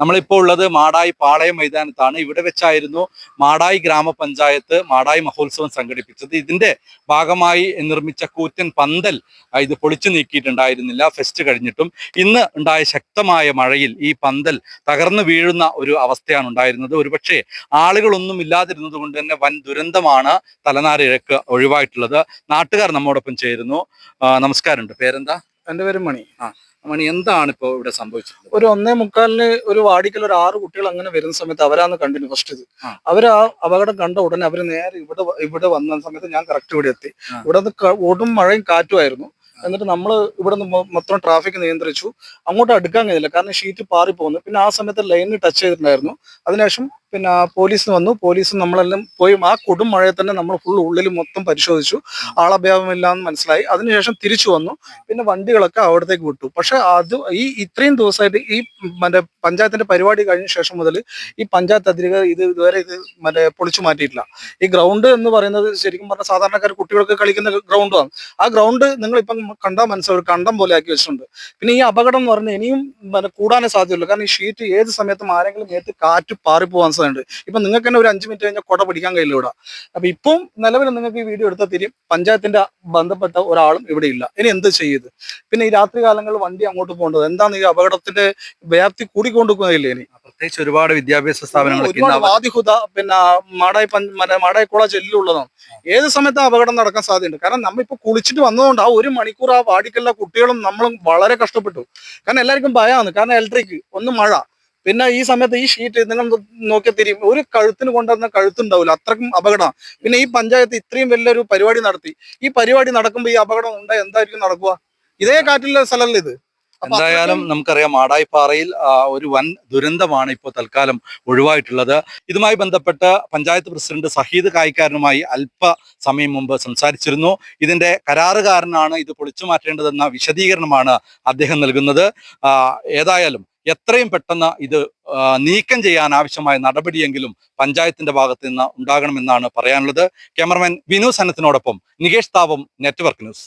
നമ്മളിപ്പോൾ ഉള്ളത് മാടായി പാളയം മൈതാനത്താണ്. ഇവിടെ വെച്ചായിരുന്നു മാടായി ഗ്രാമപഞ്ചായത്ത് മാടായി മഹോത്സവം സംഘടിപ്പിച്ചത്. ഇതിന്റെ ഭാഗമായി നിർമ്മിച്ച കൂറ്റൻ പന്തൽ ഇത് പൊളിച്ചു നീക്കിയിട്ടുണ്ടായിരുന്നില്ല. ഫെസ്റ്റ് കഴിഞ്ഞിട്ടും ഇന്ന് ഉണ്ടായ ശക്തമായ മഴയിൽ ഈ പന്തൽ തകർന്നു വീഴുന്ന ഒരു അവസ്ഥയാണ് ഉണ്ടായിരുന്നത്. ഒരുപക്ഷെ ആളുകളൊന്നും ഇല്ലാതിരുന്നത് കൊണ്ട് തന്നെ വൻ ദുരന്തമാണ് തലനാരിഴക്ക് ഒഴിവായിട്ടുള്ളത്. നാട്ടുകാർ നമ്മോടൊപ്പം ചേരുന്നു. നമസ്കാരമുണ്ട്. പേരെന്താ? എന്റെ പേര് മണി. മണി എന്താണ് ഇപ്പോൾ ഇവിടെ സംഭവിച്ചത് ഒരു ഒന്നേ മുക്കാലിന് ഒരു വാടിക്കൽ ഒരു ആറ് കുട്ടികൾ അങ്ങനെ വരുന്ന സമയത്ത് അവരാന്ന് കണ്ടിന്യൂ ഫസ്റ്റ് ഇത്. അവർ അവർ ആ അപകടം കണ്ട ഉടനെ അവർ നേരെ ഇവിടെ ഇവിടെ വന്ന സമയത്ത് ഞാൻ കറക്റ്റ് ഇവിടെ എത്തി. ഇവിടെ ഒടും ഓടും മഴയും കാറ്റുമായിരുന്നു എന്നിട്ട് നമ്മൾ ഇവിടെ നിന്ന് മൊത്തം ട്രാഫിക് നിയന്ത്രിച്ചു. അങ്ങോട്ട് അടുക്കാൻ കഴിയില്ല കാരണം ഷീറ്റ് പാറി പോകുന്നു പിന്നെ ആ സമയത്ത് ലൈനിൽ ടച്ച് ചെയ്തിട്ടുണ്ടായിരുന്നു. അതിനുശേഷം പിന്നെ പോലീസ് വന്നു. പോലീസ് നമ്മളെല്ലാം പോയി ആ കൊടും മഴയെ തന്നെ നമ്മൾ ഫുൾ ഉള്ളിൽ മൊത്തം പരിശോധിച്ചു. ആളഭ്യാപമില്ല എന്ന് മനസ്സിലായി. അതിനുശേഷം തിരിച്ചു വന്നു. പിന്നെ വണ്ടികളൊക്കെ അവിടത്തേക്ക് വിട്ടു. പക്ഷെ അത് ഈ ഇത്രയും ദിവസമായിട്ട് ഈ മറ്റേ പഞ്ചായത്തിന്റെ പരിപാടി കഴിഞ്ഞ ശേഷം മുതൽ ഈ പഞ്ചായത്ത് അധികൃതർ ഇത് ഇതുവരെ ഇത് മറ്റേ പൊളിച്ചു മാറ്റിയിട്ടില്ല. ഈ ഗ്രൗണ്ട് എന്ന് പറയുന്നത് ശരിക്കും പറഞ്ഞാൽ സാധാരണക്കാർ കുട്ടികൾക്ക് കളിക്കുന്ന ഗ്രൗണ്ടാണ് ആ ഗ്രൗണ്ട് നിങ്ങൾ ഇപ്പം കണ്ടാൽ മനസ്സിലാവും. കണ്ടം പോലെ ആക്കി വെച്ചിട്ടുണ്ട്. പിന്നെ ഈ അപകടം എന്ന് പറഞ്ഞാൽ ഇനിയും കൂടാനേ സാധ്യതയുള്ളൂ. കാരണം ഈ ഷീറ്റ് ഏത് സമയത്തും ആരെങ്കിലും ഏത് കാറ്റ് പാറിപ്പോവാൻ സാധ്യതയുണ്ട് ഇപ്പൊ നിങ്ങൾക്ക് തന്നെ ഒരു അഞ്ച് മിനിറ്റ് കഴിഞ്ഞാൽ കുട പിടിക്കാൻ കഴിയില്ല ഇവിടെ അപ്പൊ ഇപ്പം നിലവിൽ നിങ്ങൾക്ക് ഈ വീഡിയോ എടുത്താൽ തിരിയും പഞ്ചായത്തിന്റെ ബന്ധപ്പെട്ട ഒരാളും ഇവിടെ ഇല്ല. ഇനി എന്ത് ചെയ്യുന്നത് പിന്നെ ഈ രാത്രി കാലങ്ങളിൽ വണ്ടി അങ്ങോട്ട് പോകേണ്ടത് എന്താണ് ഈ അപകടത്തിന്റെ വ്യാപ്തി കൂടിക്കൊണ്ടിരിക്കുന്നതില്ലേ ഇനി? പ്രത്യേകിച്ച് ഒരുപാട് വിദ്യാഭ്യാസ സ്ഥാപനങ്ങൾ ഒരുപാട് വാദിഹുത പിന്നെ മാടായി മാടായി കോളേജ് എല്ലുള്ളതാണ് ഏത് സമയത്ത് അപകടം നടക്കാൻ സാധ്യതയുണ്ട്? കാരണം നമ്മൾ ഇപ്പൊ കുളിച്ചിട്ട് വന്നതുകൊണ്ട് ആ ഒരു മണിക്കൂർ ആ വാടിക്കല്ല കുട്ടികളും നമ്മളും വളരെ കഷ്ടപ്പെട്ടു. കാരണം എല്ലാവർക്കും ഭയമാണ്. കാരണം ഇലക്ട്രിക് ഒന്ന് മഴ. പിന്നെ ഈ സമയത്ത് ഈ ഷീറ്റ് നിങ്ങൾ നോക്കിയാൽ തിരിയും. ഒരു കഴുത്തിന് കൊണ്ടുവന്ന കഴുത്തുണ്ടാവില്ല അത്രക്കും അപകടം പിന്നെ ഈ പഞ്ചായത്ത് ഇത്രയും വലിയൊരു പരിപാടി നടത്തി. ഈ പരിപാടി നടക്കുമ്പോൾ ഈ അപകടം ഉണ്ടായി എന്തായിരിക്കും നടക്കുക ഇതേ കാറ്റിലെ സ്ഥലമല്ല ഇത്. എന്തായാലും നമുക്കറിയാം മാടായിപ്പാറയിൽ ഒരു വൻ ദുരന്തമാണ് ഇപ്പോൾ തൽക്കാലം ഒഴിവായിട്ടുള്ളത്. ഇതുമായി ബന്ധപ്പെട്ട് പഞ്ചായത്ത് പ്രസിഡന്റ് സഹീദ് കായിക്കാരനുമായി അല്പ സമയം മുമ്പ് സംസാരിച്ചിരുന്നു. ഇതിന്റെ കരാറുകാരനാണ് ഇത് പൊളിച്ചു മാറ്റേണ്ടതെന്ന വിശദീകരണമാണ് അദ്ദേഹം നൽകുന്നത്. ഏതായാലും എത്രയും പെട്ടെന്ന് ഇത് നീക്കം ചെയ്യാൻ ആവശ്യമായ നടപടിയെങ്കിലും പഞ്ചായത്തിന്റെ ഭാഗത്ത് നിന്ന് ഉണ്ടാകണമെന്നാണ് പറയാനുള്ളത്. ക്യാമറമാൻ വിനു സനത്തിനോടൊപ്പം നികേഷ് താപം നെറ്റ്വർക്ക് ന്യൂസ്.